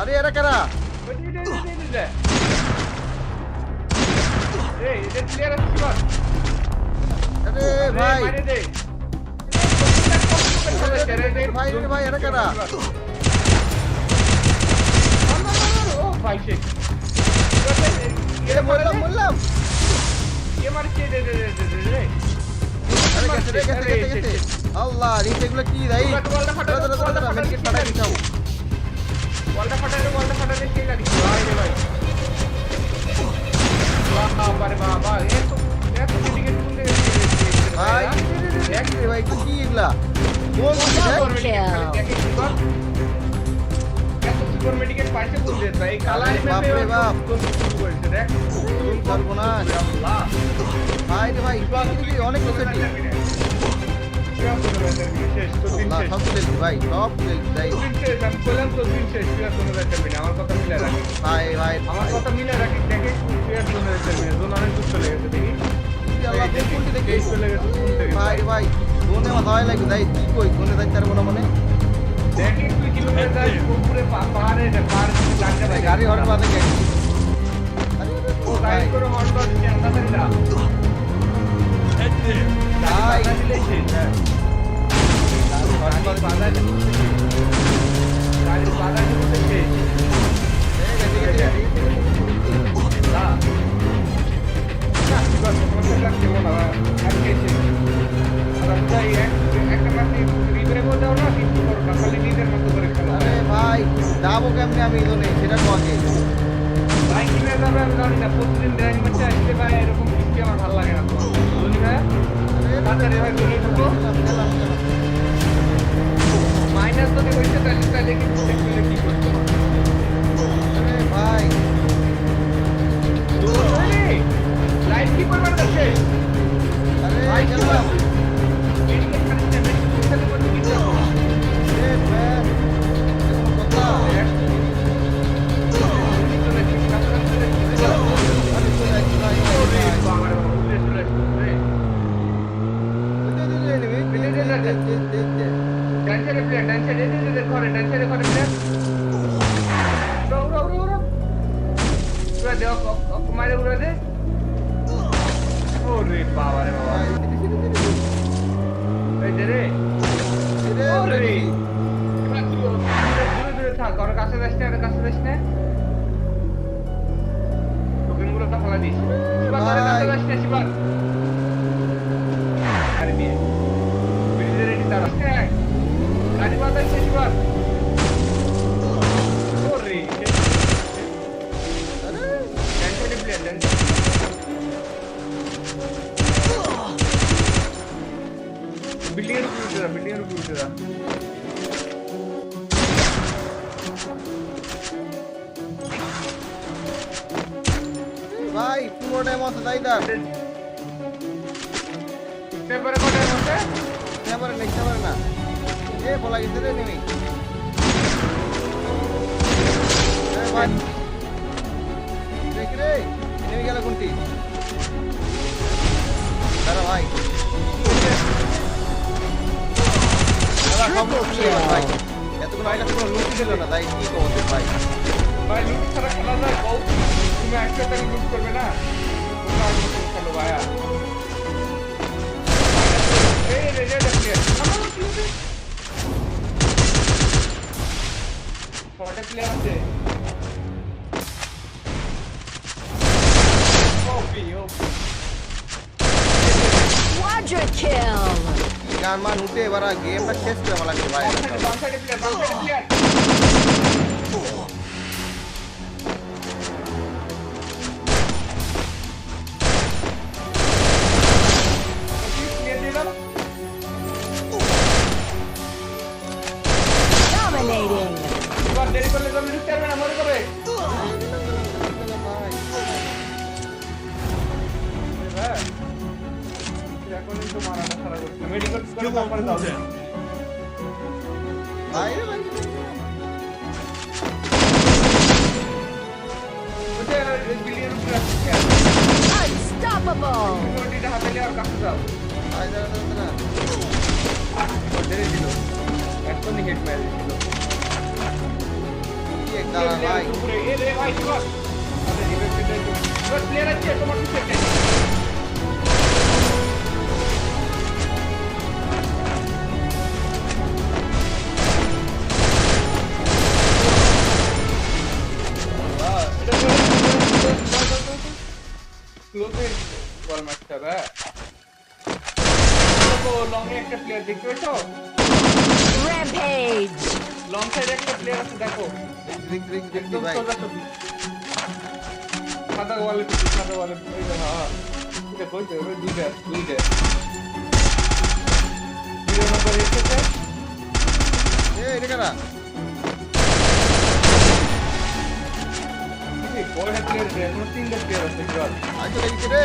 আরে এরা কারা। আরে ভাই ভাই, ভাই, এরা কারা? ও ভাই সে বললাম বললাম কে মারছে রে রে রে রে আল্লাহ নিচে এগুলো কি বলটা ফাটা, দাদা দাদা বলটা ফাটা, মেডিকেট? দিতাম বলটা ফাটালে বলটা ফাটালে কে জানি ভাই রে ভাই বাবা রে বাবা এত এত মেডিকেট কোন থেকে এসেছে ভাই দেখ রে ভাই কি এগুলা কোন দিকে দেখ? বাপরে বাপ। সর্বনাশ। ভাই রে ভাই অনেক কিছু সব ভাই সব তুলে ভাই আমার কথা মিলে ভাই ভাই আমার কথা মিলে রাখি দেখে তুই আর জোন কি কোন গেছে ভাই ভাই আমার ভয় লাগে ভাই কি কই কোনে যাইতে পারব না মানে দেখি তুই ভাই গাড়ি হর্ন বাজে মনে ভাই যাব কেমনে আমি তো নেই সেটা কগে ভাই কিনে যাবে আমি জানি না, প্রতিদিন ড্রাইভিং ম্যাচে আসলে ভাই এরকম বৃষ্টি আমার ভালো লাগে না তোমার। ভাই? তাড়াতাড়ি ভাই দৌড়ে ঢুকো। তাহলে তাহলে কিন্তু দেখলে কি করতে হবে আরে ভাই লাইট কি কাছে আরে ভাই কি গেলাম মেডিকেল কানেক্ট মেডিকেল সাথে করতে কি করব এ ম্যান এরকম কথা আরে চলে আসছি ভাই ভাই। ওই যে, ওই যে, enemy, দে, দে, দে, দে, দে, দে। ডান্সারে প্লেয়ার ডান্সারে ঘরে প্লেয়ার উড়ো উড়ো উড়ো উড়ো উড়া দে মারে উড়া দে ওরে বাবা রে বাবা। এই যে রে ওরে। দূরে দূরে থাক ওর কাছে যাস না ওর কাছে যাস না টোকেনগুলো তো ফেলা দিস শিবার ধরে কাছে যাস না শিবার গাড়ি নিয়ে গাড়ি বাঁধাচ্ছে শিবার ওরে আরে, ড্যান্সারে প্লেয়ার ড্যান্সার বিল্ডিং এর উপরে উঠে যা বিল্ডিং এর উপরে উঠে যা ভাই পুরোটাই মতো তাই দা পেপারে কটার মধ্যে ক্যামেরা নেই ক্যামেরা না। এ বলা গেছে রে নেমি দেখ রে নেমে গেল কোনটি? দাঁড়া ভাই। দাদা লোক ছিল ভাই। এতক্ষণ আগে কোনো লুট ছিল না। তাই কি কমতে ভাই? ভাই লুট ছাড়া খেলা যায় তুমি একসাথে লুট করবে না? তোমরা খেলো ভাইয়া। কটা প্লেয়ার আছে ওপি ওপি Quadra kill! কি গান মান উঠে এবার গেমটা শেষ করে আমার লাগছে ভাই বাম সাইডে বাম সাইডে শিবাস প্লেয়ার আছে তোমার লং এ একটা প্লেয়ার দেখতে Rampage. লং সাইডে একটা প্লেয়ার আছে দেখো। দেখি দেখি দেখি ভাই সাদা ওয়ালে সাদা ওয়ালে হ্যাঁ এটা কই ওই দুইটা দুইটা। ভিডিও নাম্বার এসেছে এ এটা কারা? কি বড় হ্যাঁ প্লেয়ার এখন তিনটা প্লেয়ার আছে জল আজ তো রে।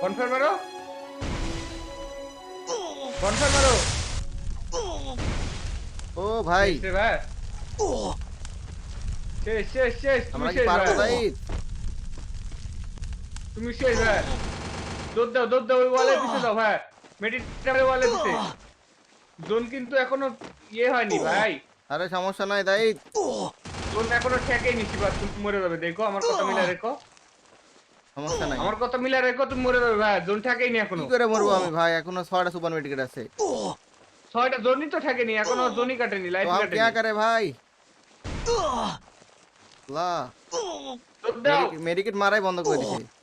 বনফার মারো বনফার মারো ও ভাই। শেষ ভাই। শেষ শেষ শেষ। তুমি আমরা কি পারব ভাই। তুমি শেষ ভাই। দৌড় দাও দৌড় দাও ওই ওয়ালে পিছে দাও ভাই। মেডিটের ওয়ালে পিছে। জোন কিন্তু এখনও ইয়ে হয়নি ভাই। আরে সমস্যা নাই দাই। জোন এখনও ঠেকেই নিছি বা তুমি মরে যাবে। দেখো আমার কথা মিলা রেখো। সমস্যা নাই। আমার কথা মিলা রেখো তুমি মরে যাবে। ভাই জোন থাকেই নি এখনও। কি করে মরবো আমি ভাই? এখনও 6টা সুপার মেডিকেট আছে। 6টা জোনই তো থাকেনি এখনও জোনই কাটেনি লাইফ কাটেনি। কি করে ভাই? লা। মেডিকেট মারাই বন্ধ করে দিছি। oh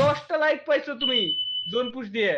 দশটা লাইক পাইছো তুমি জোন পুশ দিয়ে।